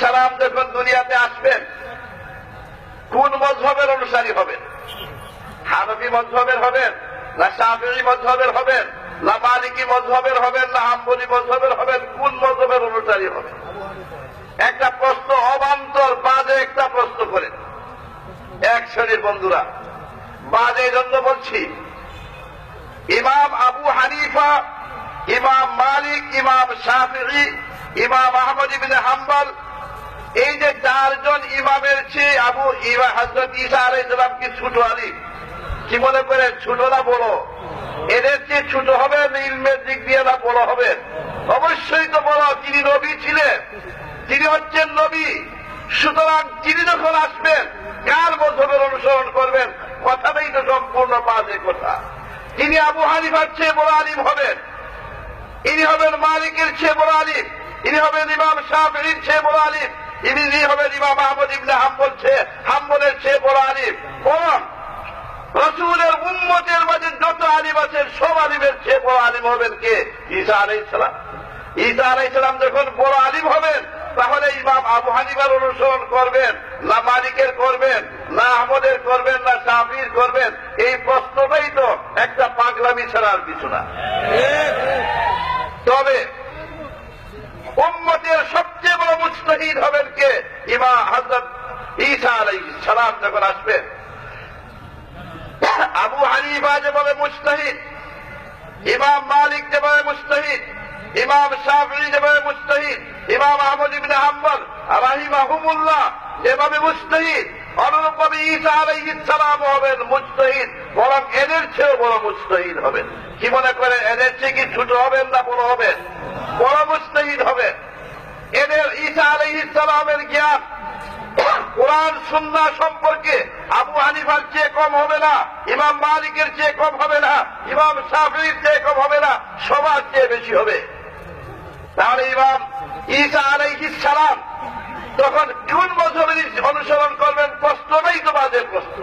সালাম যখন দুনিয়াতে আসবেন, কোন মজহবের অনুসারী হবেন? হানফি মজহবের হবেন, না শাফি মজহবের হবেন, না মালিকি মজহবের হবেন, না হাম্বলি মজহবের হবেন, কোন মজহবের অনুসারী হবেন? একটা প্রশ্ন অবান্তর বাজে একটা প্রশ্ন করেন এক শ্রেণির বন্ধুরা, বাজে জন্য বলছি, ইমাম আবু হানিফা, ইমাম মালিক, ইমাম শাফি ইমাম আহমদ ইবিন হাম্বল এই যে চারজন ইমামের চেয়ে আবু ইমা হজরত ঈসা আলাইসালাম কি ছোট আলিম? কি মনে করে ছোট না বড়? এদের চেয়ে ছোট হবে ইলমের দিক দিয়ে না বড় হবে? অবশ্যই তো বড় তিনি নবী ছিলেন, তিনি হচ্ছেন নবী। সুতরাং তিনি যখন আসবেন, কার মধ্যমের অনুসরণ করবেন, কথাটাই তো সম্পূর্ণ বাজে কথা। তিনি আবু হানিফার চেয়ে বড় আলিম হবেন। ইনি হবেন মালিকের চেয়ে বড় আলিম। ইনি হবেন ইমাম শাহির চেয়ে বড় আলিম। ইনি হবেন ইমাম আহমদ ইবনে হাম্বল চেয়ে হাম্বলের চেয়ে বড় আলিম। বরং রসুলের উম্মতের মাঝে যত আলিম আছেন সব আলিমের চেয়ে বড় আলিম হবেন কে? ঈসা আলাইসালাম ঈসা আলাইসালাম যখন বড় আলিম হবেন তাহলে ইমাম আবু হানিফার অনুসরণ করবেন না মালিকের করবেন না আহমদের করবেন না শাফির করবেন এই প্রশ্নটাই তো একটা পাগলামি ছাড়া আর কিছু না। তবে উম্মতের বড় মুস্তাহিদ হবেন কে? ইমা হজরত ঈসা আলাই সালাম যখন আসবেন। আবু হানিফা যেভাবে মুস্তাহিদ ইমাম মালিক যেভাবে মুস্তাহিদ ইমাম শাফি যেভাবে মুস্তাহিদ ইমাম আহমদ ইবিন হাম্বল রাহিমাহুমুল্লাহ যেভাবে মুস্তাহিদ অনুরূপভাবে ঈসা আলাইহিস সালাম হবেন মুস্তাহিদ বরং এদের চেয়েও বড় মুস্তাহিদ হবেন। কি মনে করে? এদের চেয়ে কি ছোট হবেন না বড় হবেন? বড় মুস্তাহিদ হবেন। এদের ঈসা আলাইহিস সালামের জ্ঞান, কোরআন সুন্না সম্পর্কে আবু হানিফার চেয়ে কম হবে না, ইমাম মালিকের চেয়ে কম হবে না, ইমাম শাফির চেয়ে কম হবে না, সবার চেয়ে বেশি হবে। তাহলে ইমাম ঈসা আলাইহিস সালাম তখন কোন মজহবের অনুসরণ করবেন, প্রশ্নটাই তো বাজের প্রশ্ন।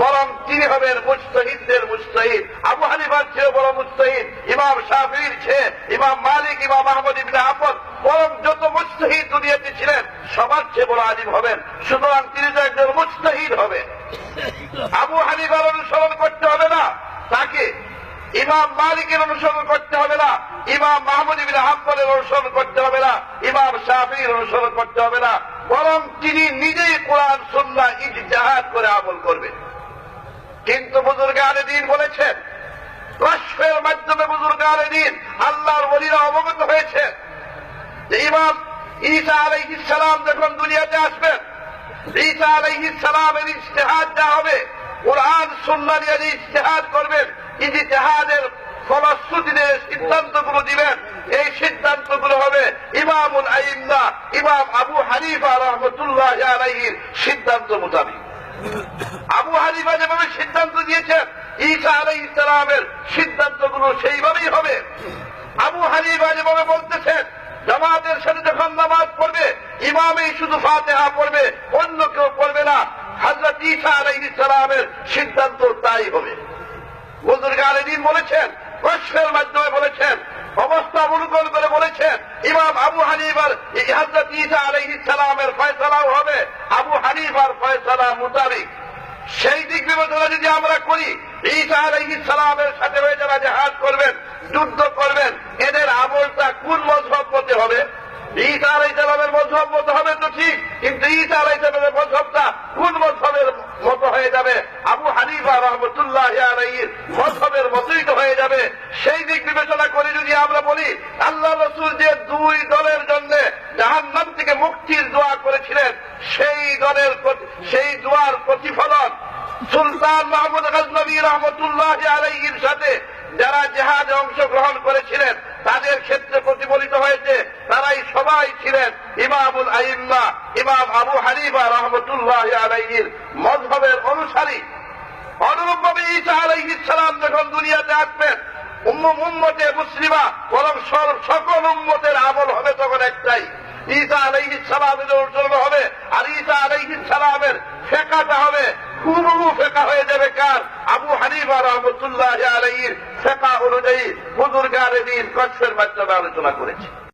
বরং তিনি হবেন মুস্তাহিদদের মুস্তাহিদ আবু হানিফার চেয়ে বড় মুস্তাহিদ ইমাম শাফির চেয়ে ইমাম মালিক, ইমাম আহমদ ইবনে আহমদ বরং যত মুস্তাহিদ দুনিয়াতে ছিলেন, সবার চেয়ে বড় আলিম হবেন। সুতরাং তিনি তো একজন মুস্তাহিদ হবেন। আবু হানিফার অনুসরণ করতে হবে না। তাকে ইমাম মালিকের অনুসরণ করতে হবে না। ইমাম মাহমুদ ইবিন হাম্বলের অনুসরণ করতে হবে না। ইমাম শাফির অনুসরণ করতে হবে না। বরং তিনি নিজেই কোরআন সুন্না ইজতেহাদ করে আমল করবেন। কিন্তু বুজুর্গ আলে দিন বলেছেন রাষ্ট্রের মাধ্যমে বুজুর্গ আলে দিন আল্লাহর বলিরা অবগত হয়েছে। যে ইমাম ঈসা আলাইহিস সালাম যখন দুনিয়াতে আসবেন, ঈসা আলাইহিস সালামের ইজতেহাদ যা হবে, কোরআন সুন্না নিয়ে যে ইজতেহাদ করবেন, ইজতেহাদের ফলশ্রুতিতে সিদ্ধান্তগুলো দিবেন, এই সিদ্ধান্তগুলো হবে ইমামুল আইম্মা, ইমাম আবু হানিফা রহমতুল্লাহ আলাইহির সিদ্ধান্ত মোতাবিক। আবু হানিফা যেভাবে সিদ্ধান্ত দিয়েছেন ঈসা আলাই ইসলামের সিদ্ধান্তগুলো সেইভাবেই হবে। আবু হানিফা যেভাবে বলতেছেন, জামাতের সাথে যখন নামাজ পড়বে, ইমামেই শুধু ফাতেহা পড়বে, অন্য কেউ পড়বে না। হাজরত ঈসা আলাই ইসলামের সিদ্ধান্ত তাই হবে। বুজুর্গ আলদিন বলেছেন, প্রশ্নের মাধ্যমে বলেছেন, অবস্থা অনুকূল করে বলেছেন, ইমাম আবু হানিফার হাজরত ঈসা আলাইহিস সালামের ফয়সালাও হবে, আবু হানিফার ফয়সালা মোতাবিক। সেই দিক বিবেচনা যদি আমরা করি ঈসা আলাইহিস সালামের সাথে হয়ে যারা জাহাজ করবেন, যুদ্ধ করবেন, এদের আমলটা কোন মজহব মতে হবে? হবে তো ঠিক, কিন্তু কোন মতো হয়ে যাবে? আবু হানিফা রহমতুল্লাহ মতোই তো হয়ে যাবে। সেই দিক বিবেচনা করে যদি আমরা বলি, আল্লাহ রসুল যে দুই দলের জন্য জাহান্নাম থেকে মুক্তির দোয়া করেছিলেন, সেই দলের সেই দোয়ার প্রতিফলন সুলতান মাহমুদ গজনবী রহমতুল্লাহ আলাইহির সাথে যারা জেহাদে অংশগ্রহণ করেছিলেন, তাদের ক্ষেত্রে প্রতিফলিত হয়েছে, তারাই সবাই ছিলেন ইমামুল আইম্মা, ইমাম আবু হানিফা রহমতুল্লাহ আলাইহির মজহবের অনুসারী। অনুরূপভাবে ঈসা আলাইহিস সালাম যখন দুনিয়াতে আসবেন উম্মতে মুসলিমা, বরং সকল উম্মতের আমল হবে তখন একটাই। ঈসা আলাইহি সালামের অনুসরণ হবে, আর ঈসা আলাইহি সালামের ফেকাটা হবে। হুবহু ফেকা হয়ে যাবে কার? আবু হানিফা রহমতুল্লাহ আলাইহির ফেকা অনুযায়ী হুজুর গারে দিন কচ্ছের মাধ্যমে আলোচনা করেছে।